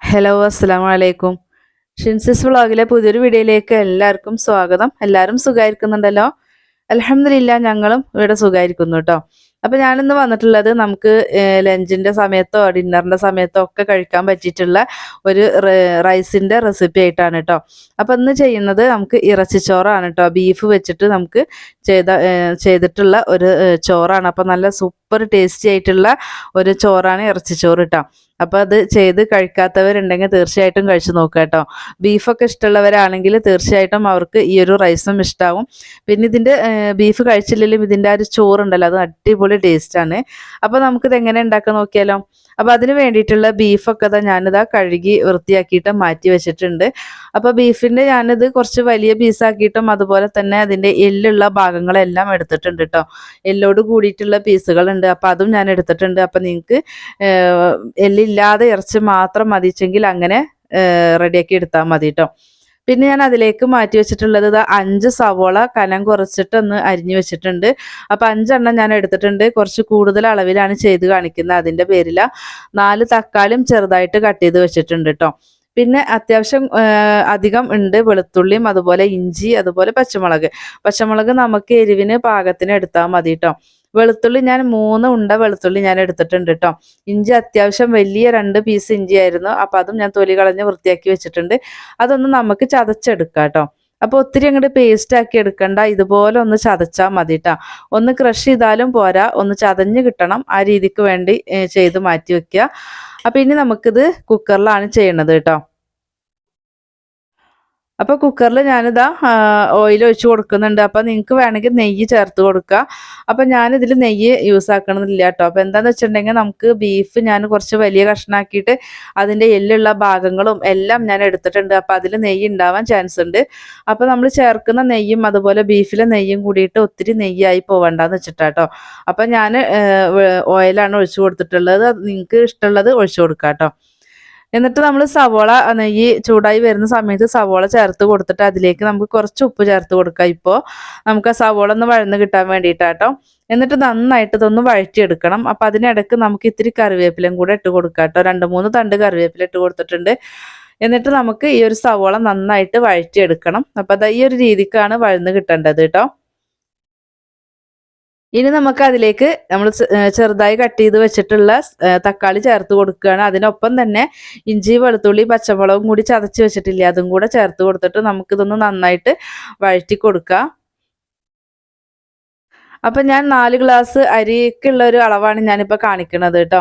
Hello അസ്സാം വലൈക്കും ഷിൻസിസ് വ്ളോഗിലെ പുതിയൊരു വീഡിയോയിലേക്ക് എല്ലാവർക്കും സ്വാഗതം. എല്ലാവരും സുഖമായിരിക്കുന്നുണ്ടല്ലോ അലഹമില്ല ഞങ്ങളും ഇവിടെ സുഖമായിരിക്കുന്നു കേട്ടോ. അപ്പൊ ഞാനിന്ന് വന്നിട്ടുള്ളത് നമുക്ക് ലഞ്ചിന്റെ സമയത്തോ ഡിന്നറിന്റെ സമയത്തോ ഒക്കെ കഴിക്കാൻ പറ്റിയിട്ടുള്ള ഒരു റൈസിന്റെ റെസിപ്പി ആയിട്ടാണ് കേട്ടോ. അപ്പൊ ഇന്ന് ചെയ്യുന്നത് നമുക്ക് ഇറച്ചി ചോറാണ് കേട്ടോ. ബീഫ് വെച്ചിട്ട് നമുക്ക് ചെയ്ത ചെയ്തിട്ടുള്ള ഒരു ചോറാണ്. അപ്പൊ നല്ല സൂപ്പർ ടേസ്റ്റി ആയിട്ടുള്ള ഒരു ചോറാണ് ഇറച്ചി ചോറ് കേട്ടോ. അപ്പോൾ അത് ചെയ്ത് കഴിക്കാത്തവരുണ്ടെങ്കിൽ തീർച്ചയായിട്ടും കഴിച്ചു നോക്കുക കേട്ടോ. ബീഫൊക്കെ ഇഷ്ടമുള്ളവരാണെങ്കിൽ തീർച്ചയായിട്ടും അവർക്ക് ഈ ഒരു റൈസും ഇഷ്ടമാവും പിന്നെ ഇതിന്റെ ബീഫ് കഴിച്ചില്ലെങ്കിലും ഇതിന്റെ ആ ഒരു ചോറുണ്ടല്ലോ അത് അടിപൊളി ടേസ്റ്റാണ് അപ്പോൾ നമുക്കിത് എങ്ങനെ ഉണ്ടാക്കാൻ നോക്കിയാലോ? അപ്പോൾ അതിന് വേണ്ടിയിട്ടുള്ള ബീഫൊക്കെ ഇതാ ഞാനിതാ കഴുകി വൃത്തിയാക്കിയിട്ട് മാറ്റി വെച്ചിട്ടുണ്ട്. അപ്പോൾ ബീഫിന്റെ ഞാനിത് കുറച്ച് വലിയ പീസാക്കിയിട്ടും അതുപോലെ തന്നെ അതിന്റെ എല്ലുള്ള ഭാഗങ്ങളെല്ലാം എടുത്തിട്ടുണ്ട് കേട്ടോ. എല്ലോട് കൂടിയിട്ടുള്ള പീസുകളുണ്ട് അപ്പോൾ അതും ഞാൻ എടുത്തിട്ടുണ്ട്. അപ്പോൾ നിങ്ങൾക്ക് എല്ലില്ലാതെ ഇറച്ചി മാത്രം മതിച്ചെങ്കിൽ അങ്ങനെ റെഡിയാക്കി എടുത്താൽ മതി കേട്ടോ പിന്നെ ഞാൻ അതിലേക്ക് മാറ്റി വെച്ചിട്ടുള്ളത് അഞ്ച് സവോള കനം കുറച്ചിട്ട് ഒന്ന് അരിഞ്ഞു വെച്ചിട്ടുണ്ട്. അപ്പം അഞ്ചെണ്ണം ഞാൻ എടുത്തിട്ടുണ്ട്. കുറച്ച് കൂടുതൽ അളവിലാണ് ചെയ്ത് കാണിക്കുന്നത് അതിന്റെ പേരില. നാല് തക്കാളിയും ചെറുതായിട്ട് കട്ട് ചെയ്ത് വെച്ചിട്ടുണ്ട് കേട്ടോ പിന്നെ അത്യാവശ്യം അധികം ഉണ്ട് വെളുത്തുള്ളിയും അതുപോലെ ഇഞ്ചി അതുപോലെ പച്ചമുളക്. പച്ചമുളക് നമുക്ക് എരിവിന് പാകത്തിന് എടുത്താൽ മതി കേട്ടോ വെളുത്തുള്ളി ഞാൻ മൂന്ന് ഉണ്ട വെളുത്തുള്ളി ഞാൻ എടുത്തിട്ടുണ്ട് കേട്ടോ ഇഞ്ചി അത്യാവശ്യം വലിയ രണ്ട് പീസ് ഇഞ്ചി ആയിരുന്നു. അപ്പം അതും ഞാൻ തൊലി കളഞ്ഞ് വൃത്തിയാക്കി വെച്ചിട്ടുണ്ട്. അതൊന്ന് നമുക്ക് ചതച്ചെടുക്കാം കേട്ടോ അപ്പോൾ ഒത്തിരി അങ്ങോട്ട് പേസ്റ്റ് ആക്കി എടുക്കണ്ട. ഇതുപോലെ ഒന്ന് ചതച്ചാൽ മതി കേട്ടോ ഒന്ന് ക്രഷ് ചെയ്താലും പോരാ. ഒന്ന് ചതഞ്ഞ് കിട്ടണം. ആ രീതിക്ക് വേണ്ടി ചെയ്ത് മാറ്റി വെക്കുക. അപ്പം ഇനി നമുക്കിത് കുക്കറിലാണ് ചെയ്യണത് കേട്ടോ അപ്പോൾ കുക്കറിൽ ഞാനിതാ ഓയിൽ ഒഴിച്ച് കൊടുക്കുന്നുണ്ട്. അപ്പോൾ നിങ്ങൾക്ക് വേണമെങ്കിൽ നെയ്യ് ചേർത്ത് കൊടുക്കുക അപ്പോൾ ഞാനിതിൽ നെയ്യ് യൂസ് ആക്കണമെന്നില്ല കേട്ടോ അപ്പോൾ എന്താണെന്ന് വെച്ചിട്ടുണ്ടെങ്കിൽ നമുക്ക് ബീഫ് ഞാൻ കുറച്ച് വലിയ കഷ്ണാക്കിയിട്ട് അതിന്റെ എല്ലുള്ള ഭാഗങ്ങളും എല്ലാം ഞാൻ എടുത്തിട്ടുണ്ട്. അപ്പോൾ അതിൽ നെയ്യ് ഉണ്ടാവാൻ ചാൻസ് ഉണ്ട്. അപ്പോൾ നമ്മൾ ചേർക്കുന്ന നെയ്യും അതുപോലെ ബീഫിലെ നെയ്യും കൂടിയിട്ട് ഒത്തിരി നെയ്യായി പോവണ്ടെന്ന് വെച്ചിട്ടാട്ടോ അപ്പോൾ ഞാൻ ഓയിലാണ് ഒഴിച്ചു കൊടുത്തിട്ടുള്ളത്. നിങ്ങൾക്ക് ഇഷ്ടമുള്ളത് ഒഴിച്ചു കൊടുക്കാം കേട്ടോ എന്നിട്ട് നമ്മൾ സവോള നെയ്യ് ചൂടായി വരുന്ന സമയത്ത് സവോള ചേർത്ത് കൊടുത്തിട്ട് അതിലേക്ക് നമുക്ക് കുറച്ച് ഉപ്പ് ചേർത്ത് കൊടുക്കാം. ഇപ്പോൾ നമുക്ക് ആ സവോള ഒന്ന് വഴന്ന് കിട്ടാൻ വേണ്ടിയിട്ടാട്ടോ. എന്നിട്ട് നന്നായിട്ട് ഇതൊന്ന് വഴറ്റിയെടുക്കണം. അപ്പം അതിനിടയ്ക്ക് നമുക്ക് ഇത്തിരി കറിവേപ്പിലയും കൂടെ ഇട്ട് കൊടുക്കാം കേട്ടോ രണ്ട് മൂന്ന് തണ്ട് കറിവേപ്പില ഇട്ട് കൊടുത്തിട്ടുണ്ട്. എന്നിട്ട് നമുക്ക് ഈ ഒരു സവോള നന്നായിട്ട് വഴറ്റിയെടുക്കണം. അപ്പം അത് ഈ ഒരു രീതിക്കാണ് വഴന്ന് കിട്ടേണ്ടത് കേട്ടോ ഇനി നമുക്ക് അതിലേക്ക് നമ്മൾ ചെറുതായി കട്ട് ചെയ്ത് വെച്ചിട്ടുള്ള തക്കാളി ചേർത്ത് കൊടുക്കുകയാണ്. അതിനൊപ്പം തന്നെ ഇഞ്ചി വെളുത്തുള്ളി പച്ചമുളകും കൂടി ചതച്ച് വെച്ചിട്ടില്ല അതും കൂടെ ചേർത്ത് കൊടുത്തിട്ട് നമുക്കിതൊന്ന് നന്നായിട്ട് വഴറ്റി കൊടുക്കാം. അപ്പം ഞാൻ നാല് ഗ്ലാസ് അരിക്കുള്ള ഒരു അളവാണ് ഞാനിപ്പോൾ കാണിക്കുന്നത് കേട്ടോ.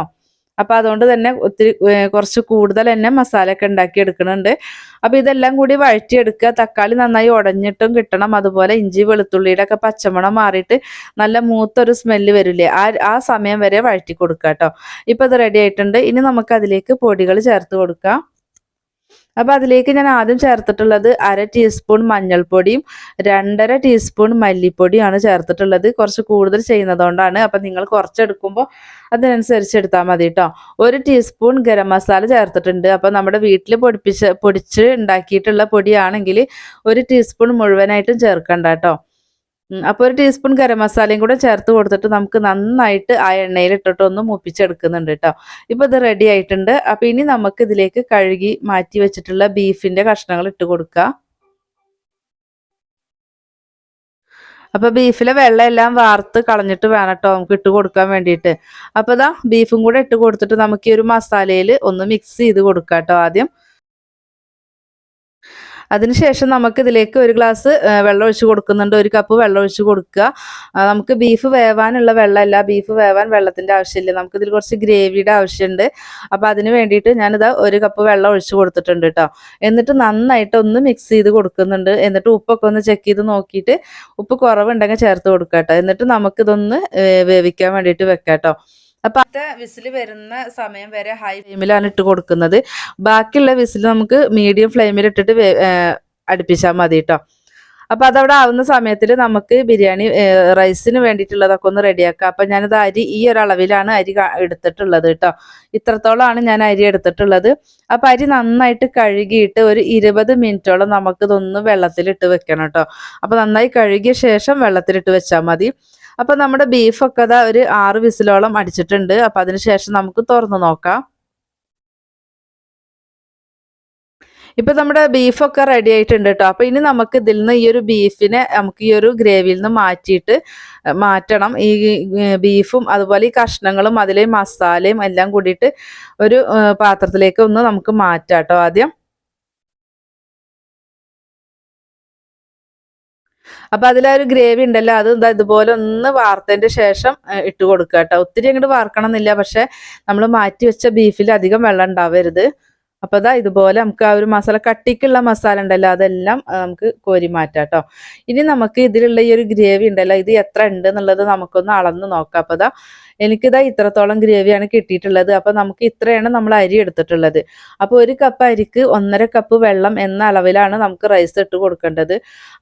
അപ്പോൾ അതുകൊണ്ട് തന്നെ ഒത്തിരി കുറച്ച് കൂടുതൽ തന്നെ മസാല ഒക്കെ ഉണ്ടാക്കി എടുക്കുന്നുണ്ട് അപ്പോൾ ഇതെല്ലാം കൂടി വഴറ്റിയെടുക്കുക. തക്കാളി നന്നായി ഉടഞ്ഞിട്ടും കിട്ടണം. അതുപോലെ ഇഞ്ചി വെളുത്തുള്ളിയുടെ ഒക്കെ പച്ചമണം മാറിയിട്ട് നല്ല മൂത്തൊരു സ്മെല്ല് വരില്ലേ? ആ ആ സമയം വരെ വഴറ്റി കൊടുക്കുക കേട്ടോ. ഇപ്പോൾ ഇത് റെഡി ആയിട്ടുണ്ട്. ഇനി നമുക്ക് അതിലേക്ക് പൊടികൾ ചേർത്ത് കൊടുക്കാം. അപ്പോൾ അതിലേക്ക് ഞാൻ ആദ്യം ചേർത്തിട്ടുള്ളത് അര ടീസ്പൂൺ മഞ്ഞൾപ്പൊടിയും രണ്ടര ടീസ്പൂൺ മല്ലിപ്പൊടിയാണ് ചേർത്തിട്ടുള്ളത്. കുറച്ച് കൂടുതൽ ചെയ്യുന്നതുകൊണ്ടാണ്. അപ്പം നിങ്ങൾ കുറച്ചെടുക്കുമ്പോൾ അതിനനുസരിച്ച് എടുത്താൽ മതി കേട്ടോ ഒരു ടീസ്പൂൺ ഗരം മസാല ചേർത്തിട്ടുണ്ട്. അപ്പോൾ നമ്മുടെ വീട്ടിൽ പൊടിപ്പിച്ച് പൊടിച്ച് ഉണ്ടാക്കിയിട്ടുള്ള പൊടിയാണെങ്കിൽ ഒരു ടീസ്പൂൺ മുഴുവനായിട്ടും ചേർക്കണ്ട കേട്ടോ അപ്പോൾ ഒരു ടീസ്പൂൺ ഗരം മസാലയും കൂടെ ചേർത്ത് കൊടുത്തിട്ട് നമുക്ക് നന്നായിട്ട് ആ എണ്ണയിൽ ഇട്ടിട്ട് ഒന്ന് മുപ്പിച്ചെടുക്കുന്നുണ്ട് കേട്ടോ ഇപ്പൊ ഇത് റെഡി ആയിട്ടുണ്ട്. അപ്പോൾ ഇനി നമുക്ക് ഇതിലേക്ക് കഴുകി മാറ്റി വെച്ചിട്ടുള്ള ബീഫിന്റെ കഷ്ണങ്ങൾ ഇട്ട് കൊടുക്കുക അപ്പൊ ബീഫിലെ വെള്ളം എല്ലാം വാർത്ത് കളഞ്ഞിട്ട് വേണം കേട്ടോ നമുക്ക് ഇട്ട് കൊടുക്കാൻ വേണ്ടിയിട്ട്. അപ്പൊ ഇതാ ബീഫും കൂടെ ഇട്ട് കൊടുത്തിട്ട് നമുക്ക് ഈ ഒരു മസാലയിൽ ഒന്ന് മിക്സ് ചെയ്ത് കൊടുക്കാം കേട്ടോ ആദ്യം. അതിനുശേഷം നമുക്ക് ഇതിലേക്ക് ഒരു ഗ്ലാസ് വെള്ളം ഒഴിച്ച് കൊടുക്കുന്നുണ്ട്. ഒരു കപ്പ് വെള്ളം ഒഴിച്ച് കൊടുക്കുക നമുക്ക് ബീഫ് വേവാനുള്ള വെള്ളമല്ല. ബീഫ് വേവാൻ വെള്ളത്തിന്റെ ആവശ്യമില്ല. നമുക്ക് ഇതിൽ കുറച്ച് ഗ്രേവിയുടെ ആവശ്യമുണ്ട്. അപ്പോൾ അതിന് വേണ്ടിയിട്ട് ഞാനിത് ഒരു കപ്പ് വെള്ളം ഒഴിച്ച് കൊടുത്തിട്ടുണ്ട് കേട്ടോ. എന്നിട്ട് നന്നായിട്ട് ഒന്ന് മിക്സ് ചെയ്ത് കൊടുക്കുന്നുണ്ട്. എന്നിട്ട് ഉപ്പൊക്കെ ഒന്ന് ചെക്ക് ചെയ്ത് നോക്കിയിട്ട് ഉപ്പ് കുറവുണ്ടെങ്കിൽ ചേർത്ത് കൊടുക്കാം കേട്ടോ. എന്നിട്ട് നമുക്കിതൊന്ന് വേവിക്കാൻ വേണ്ടിയിട്ട് വെക്കാം കേട്ടോ. അപ്പൊ അടുത്ത വിസിൽ വരുന്ന സമയം വരെ ഹൈ ഫ്ലെയിമിലാണ് ഇട്ട് കൊടുക്കുന്നത്. ബാക്കിയുള്ള വിസിൽ നമുക്ക് മീഡിയം ഫ്ലെയിമിൽ ഇട്ടിട്ട് അടുപ്പിച്ചാൽ മതി കേട്ടോ അപ്പൊ അതവിടെ ആവുന്ന സമയത്തിൽ നമുക്ക് ബിരിയാണി റൈസിന് വേണ്ടിയിട്ടുള്ളതൊക്കെ ഒന്ന് റെഡിയാക്കാം അപ്പൊ ഞാനത് അരി ഈ ഒരളവിലാണ് അരി എടുത്തിട്ടുള്ളത് കേട്ടോ ഇത്രത്തോളമാണ് ഞാൻ അരി എടുത്തിട്ടുള്ളത്. അപ്പൊ അരി നന്നായിട്ട് കഴുകിയിട്ട് ഒരു ഇരുപത് മിനിറ്റോളം നമുക്കിതൊന്ന് വെള്ളത്തിലിട്ട് വെക്കണം കേട്ടോ അപ്പൊ നന്നായി കഴുകിയ ശേഷം വെള്ളത്തിലിട്ട് വെച്ചാൽ മതി. അപ്പോൾ നമ്മുടെ ബീഫൊക്കെ അതാ ഒരു ആറ് വിസിലോളം അടിച്ചിട്ടുണ്ട്. അപ്പോൾ അതിനുശേഷം നമുക്ക് തുറന്നു നോക്കാം. ഇപ്പൊ നമ്മുടെ ബീഫൊക്കെ റെഡി ആയിട്ടുണ്ട് കേട്ടോ അപ്പൊ ഇനി നമുക്ക് ഇതിൽ നിന്ന് ഈ ഒരു ബീഫിനെ നമുക്ക് ഈ ഒരു ഗ്രേവിയിൽ നിന്ന് മാറ്റിയിട്ട് മാറ്റണം. ഈ ബീഫും അതുപോലെ ഈ കഷ്ണങ്ങളും അതിലെ മസാലയും എല്ലാം കൂടിയിട്ട് ഒരു പാത്രത്തിലേക്ക് ഒന്ന് നമുക്ക് മാറ്റാം കേട്ടോ ആദ്യം. അപ്പൊ അതിലൊരു ഒരു ഗ്രേവി ഉണ്ടല്ലോ അത് എന്താ ഇതുപോലെ ഒന്ന് വാർത്തതിന്റെ ശേഷം ഇട്ട് കൊടുക്കുക കേട്ടോ. ഒത്തിരി അങ്ങോട്ട് വാർക്കണം എന്നില്ല പക്ഷെ നമ്മൾ മാറ്റി വെച്ച ബീഫിൽ അധികം വെള്ളം ഉണ്ടാവരുത്. അപ്പോൾ അതാ ഇതുപോലെ നമുക്ക് ആ ഒരു മസാല കട്ടിക്കുള്ള മസാല ഉണ്ടല്ലോ അതെല്ലാം നമുക്ക് കോരി മാറ്റാം കേട്ടോ. ഇനി നമുക്ക് ഇതിലുള്ള ഈ ഒരു ഗ്രേവി ഉണ്ടല്ലോ ഇത് എത്ര ഉണ്ട് എന്നുള്ളത് നമുക്കൊന്ന് അളന്ന് നോക്കാം. അപ്പോൾ അതാ എനിക്കിതാ ഇത്രത്തോളം ഗ്രേവിയാണ് കിട്ടിയിട്ടുള്ളത്. അപ്പോൾ നമുക്ക് ഇത്രയാണ് നമ്മൾ അരി എടുത്തിട്ടുള്ളത്. അപ്പോൾ ഒരു കപ്പ് അരിക്ക് ഒന്നര കപ്പ് വെള്ളം എന്ന അളവിലാണ് നമുക്ക് റൈസ് ഇട്ട് കൊടുക്കേണ്ടത്.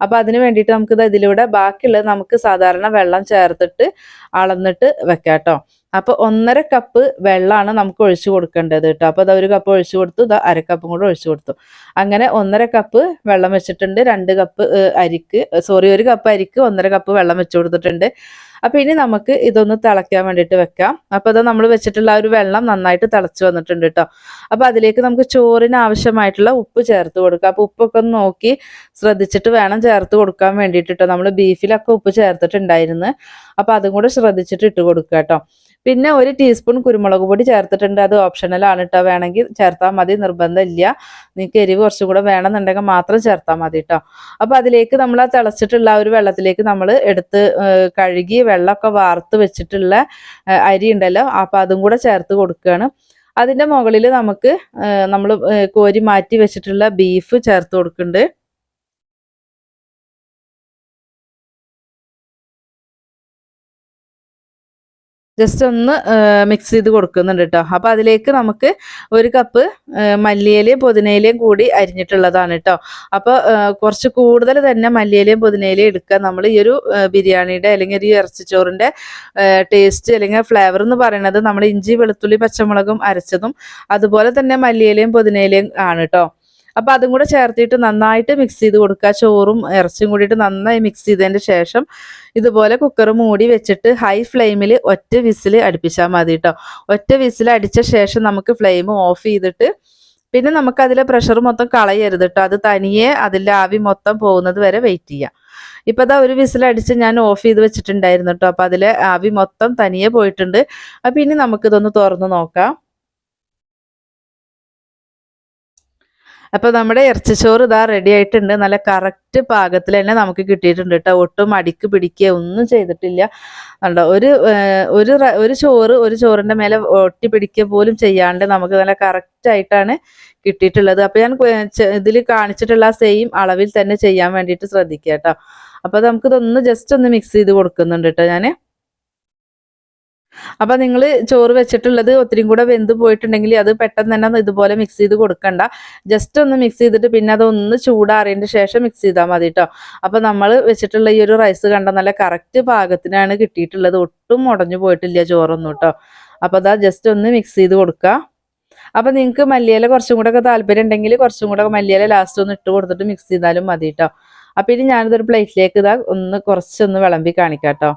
അപ്പോൾ അതിന് വേണ്ടിയിട്ട് നമുക്കിത് ഇതിലൂടെ ബാക്കിയുള്ളത് നമുക്ക് സാധാരണ വെള്ളം ചേർത്തിട്ട് അളന്നിട്ട് വെക്കാട്ടോ കേട്ടോ അപ്പോൾ ഒന്നര കപ്പ് വെള്ളമാണ് നമുക്ക് ഒഴിച്ചു കൊടുക്കേണ്ടത് കേട്ടോ അപ്പോൾ ഒരു കപ്പ് ഒഴിച്ചു കൊടുത്തു ഇതാ അരക്കപ്പും കപ്പും കൂടെ ഒഴിച്ചു കൊടുത്തു. അങ്ങനെ ഒന്നര കപ്പ് വെള്ളം വെച്ചിട്ടുണ്ട്. രണ്ട് കപ്പ് അരിക്ക് സോറി ഒരു കപ്പ് അരിക്ക് ഒന്നര കപ്പ് വെള്ളം വെച്ചു കൊടുത്തിട്ടുണ്ട്. അപ്പോൾ ഇനി നമുക്ക് ഇതൊന്ന് തിളയ്ക്കാൻ വേണ്ടിയിട്ട് വെക്കാം. അപ്പോൾ അത് നമ്മൾ വെച്ചിട്ടുള്ള ഒരു വെള്ളം നന്നായിട്ട് തിളച്ച് വന്നിട്ടുണ്ട് കേട്ടോ അപ്പോൾ അതിലേക്ക് നമുക്ക് ചോറിന് ആവശ്യമായിട്ടുള്ള ഉപ്പ് ചേർത്ത് കൊടുക്കാം. അപ്പോൾ ഉപ്പൊക്കെ ഒന്ന് നോക്കി ശ്രദ്ധിച്ചിട്ട് വേണം ചേർത്ത് കൊടുക്കാൻ വേണ്ടിയിട്ട് കേട്ടോ നമ്മൾ ബീഫിലൊക്കെ ഉപ്പ് ചേർത്തിട്ടുണ്ടായിരുന്നു. അപ്പോൾ അതും കൂടെ ശ്രദ്ധിച്ചിട്ട് ഇട്ട് കൊടുക്കുക കേട്ടോ പിന്നെ ഒരു ടീസ്പൂൺ കുരുമുളക് പൊടി ചേർത്തിട്ടുണ്ട്. അത് ഓപ്ഷണലാണ് കേട്ടോ വേണമെങ്കിൽ ചേർത്താൽ മതി. നിർബന്ധമില്ല. നിങ്ങൾക്ക് എരിവ് കുറച്ചും കൂടെ വേണമെന്നുണ്ടെങ്കിൽ മാത്രം ചേർത്താൽ മതി കേട്ടോ അപ്പോൾ അതിലേക്ക് നമ്മൾ ആ തിളച്ചിട്ടുള്ള ഒരു വെള്ളത്തിലേക്ക് നമ്മൾ എടുത്ത് കഴുകി വെള്ളമൊക്കെ വാർത്ത് വെച്ചിട്ടുള്ള അരി ഉണ്ടല്ലോ. അപ്പോൾ അതും കൂടെ ചേർത്ത് കൊടുക്കുകയാണ്. അതിന്റെ മുകളിൽ നമുക്ക് നമ്മൾ കോരി മാറ്റി വെച്ചിട്ടുള്ള ബീഫ് ചേർത്ത് കൊടുക്കുന്നുണ്ട്. ജസ്റ്റ് ഒന്ന് മിക്സ് ചെയ്ത് കൊടുക്കുന്നുണ്ട് കേട്ടോ അപ്പോൾ അതിലേക്ക് നമുക്ക് ഒരു കപ്പ് മല്ലിയിലയും പുതിനയിലയും കൂടി അരിഞ്ഞിട്ടുള്ളതാണ് കേട്ടോ അപ്പോൾ കുറച്ച് കൂടുതൽ തന്നെ മല്ലിയിലയും പുതിനയിലയും എടുക്കുക. നമ്മൾ ഈ ഒരു ബിരിയാണിയുടെ അല്ലെങ്കിൽ ഒരു ഇറച്ചിച്ചോറിന്റെ ടേസ്റ്റ് അല്ലെങ്കിൽ ഫ്ലേവർ എന്ന് പറയുന്നത് നമ്മൾ ഇഞ്ചി വെളുത്തുള്ളി പച്ചമുളകും അരച്ചതും അതുപോലെ തന്നെ മല്ലിയിലയും പുതിനയിലയും ആണ് കേട്ടോ അപ്പോൾ അതും കൂടെ ചേർത്തിട്ട് നന്നായിട്ട് മിക്സ് ചെയ്ത് കൊടുക്കുക. ചോറും ഇറച്ചിയും കൂടിയിട്ട് നന്നായി മിക്സ് ചെയ്തതിന്റെ ശേഷം ഇതുപോലെ കുക്കർ മൂടി വെച്ചിട്ട് ഹൈ ഫ്ലെയിമിൽ ഒറ്റ വിസിൽ അടുപ്പിച്ചാൽ മതി കേട്ടോ ഒറ്റ വിസിൽ അടിച്ച ശേഷം നമുക്ക് ഫ്ലെയിം ഓഫ് ചെയ്തിട്ട് പിന്നെ നമുക്ക് അതിലെ പ്രഷർ മൊത്തം കളയരുത് കേട്ടോ അത് തനിയെ അതിലെ ആവി മൊത്തം പോകുന്നത് വരെ വെയിറ്റ് ചെയ്യാം. ഇപ്പം അതാ ഒരു വിസിലടിച്ച് ഞാൻ ഓഫ് ചെയ്ത് വെച്ചിട്ടുണ്ടായിരുന്നു കേട്ടോ അപ്പം അതിലെ ആവി മൊത്തം തനിയെ പോയിട്ടുണ്ട്. അപ്പം ഇനി നമുക്കിതൊന്ന് തുറന്ന് നോക്കാം. അപ്പോൾ നമ്മുടെ ഇറച്ചിച്ചോറ് ഇതാ റെഡി ആയിട്ടുണ്ട്. നല്ല കറക്റ്റ് പാകത്തിൽ തന്നെ നമുക്ക് കിട്ടിയിട്ടുണ്ട് കേട്ടോ. ഒട്ടും അടിക്ക് പിടിക്കുക ഒന്നും ചെയ്തിട്ടില്ല. കണ്ടോ ഒരു ഒരു ഒരു ചോറ് ഒരു ചോറിന്റെ മേലെ ഒട്ടി പിടിക്കുക പോലും ചെയ്യാണ്ട് നമുക്ക് നല്ല കറക്റ്റ് ആയിട്ടാണ് കിട്ടിയിട്ടുള്ളത്. അപ്പോൾ ഞാൻ ഇതിൽ കാണിച്ചിട്ടുള്ള സെയിം അളവിൽ തന്നെ ചെയ്യാൻ വേണ്ടിയിട്ട് ശ്രദ്ധിക്കുക കേട്ടോ. അപ്പോൾ നമുക്കിതൊന്ന് ജസ്റ്റ് ഒന്ന് മിക്സ് ചെയ്ത് കൊടുക്കുന്നുണ്ട് കേട്ടോ ഞാൻ അപ്പൊ നിങ്ങൾ ചോറ് വെച്ചിട്ടുള്ളത് ഒത്തിരിയും കൂടെ വെന്ത് പോയിട്ടുണ്ടെങ്കിൽ അത് പെട്ടെന്ന് തന്നെ ഇതുപോലെ മിക്സ് ചെയ്ത് കൊടുക്കണ്ട. ജസ്റ്റ് ഒന്ന് മിക്സ് ചെയ്തിട്ട് പിന്നെ അത് ഒന്ന് ചൂടാറിയതിന് ശേഷം മിക്സ് ചെയ്താൽ മതി കേട്ടോ അപ്പൊ നമ്മൾ വെച്ചിട്ടുള്ള ഈ ഒരു റൈസ് കണ്ട നല്ല കറക്റ്റ് പാകത്തിനാണ് കിട്ടിയിട്ടുള്ളത്. ഒട്ടും മുടഞ്ഞു പോയിട്ടില്ല ചോറൊന്നും കേട്ടോ അപ്പൊ അതാ ജസ്റ്റ് ഒന്ന് മിക്സ് ചെയ്ത് കൊടുക്കുക അപ്പൊ നിങ്ങൾക്ക് മല്ലിയില കുറച്ചും കൂടെ ഒക്കെ താല്പര്യം ഉണ്ടെങ്കിൽ കുറച്ചും കൂടെ മല്ലിയില ലാസ്റ്റ് ഒന്ന് ഇട്ട് കൊടുത്തിട്ട് മിക്സ് ചെയ്താലും മതി കേട്ടോ അപ്പൊ ഇനി ഞാനിതൊരു പ്ലേറ്റിലേക്ക് ഇതാ ഒന്ന് കുറച്ചൊന്ന് വിളമ്പി കാണിക്കാം കേട്ടോ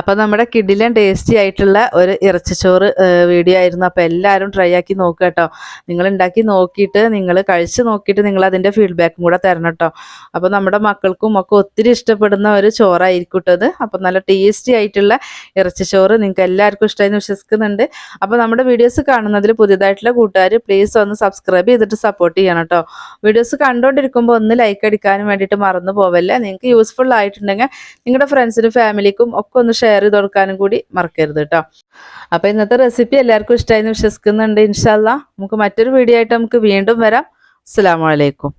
അപ്പോൾ നമ്മുടെ കിഡിലും ടേസ്റ്റി ആയിട്ടുള്ള ഒരു ഇറച്ചിച്ചോറ് വീഡിയോ ആയിരുന്നു. അപ്പോൾ എല്ലാവരും ട്രൈ ആക്കി നോക്കുക കേട്ടോ. നിങ്ങൾ ഉണ്ടാക്കി നോക്കിയിട്ട് നിങ്ങൾ കഴിച്ച് നോക്കിയിട്ട് നിങ്ങൾ അതിന്റെ ഫീഡ്ബാക്കും കൂടെ തരണം കേട്ടോ. അപ്പോൾ നമ്മുടെ മക്കൾക്കും ഒക്കെ ഒത്തിരി ഇഷ്ടപ്പെടുന്ന ഒരു ചോറായിരിക്കും കേട്ടത് അപ്പോൾ നല്ല ടേസ്റ്റി ആയിട്ടുള്ള ഇറച്ചിച്ചോറ് നിങ്ങൾക്ക് എല്ലാവർക്കും ഇഷ്ടമായി വിശ്വസിക്കുന്നുണ്ട്. അപ്പോൾ നമ്മുടെ വീഡിയോസ് കാണുന്നതിൽ പുതിയതായിട്ടുള്ള കൂട്ടുകാർ പ്ലീസ് ഒന്ന് സബ്സ്ക്രൈബ് ചെയ്തിട്ട് സപ്പോർട്ട് ചെയ്യണം കേട്ടോ. വീഡിയോസ് കണ്ടുകൊണ്ടിരിക്കുമ്പോൾ ഒന്ന് ലൈക്ക് അടിക്കാനും വേണ്ടിയിട്ട് മറന്നു പോവല്ലേ? നിങ്ങൾക്ക് യൂസ്ഫുൾ ആയിട്ടുണ്ടെങ്കിൽ നിങ്ങളുടെ ഫ്രണ്ട്സിനും ഫാമിലിക്കും ഒക്കെ ഒന്ന് ഷെയർ ചെയ്ത് കൊടുക്കാനും കൂടി മറക്കരുത് കേട്ടോ അപ്പോൾ ഇന്നത്തെ റെസിപ്പി എല്ലാവർക്കും ഇഷ്ടമായി വിശ്വസിക്കുന്നുണ്ട് ഇൻഷാല്ല നമുക്ക് മറ്റൊരു വീഡിയോ ആയിട്ട് നമുക്ക് വീണ്ടും വരാം. അസ്സാം വലൈക്കും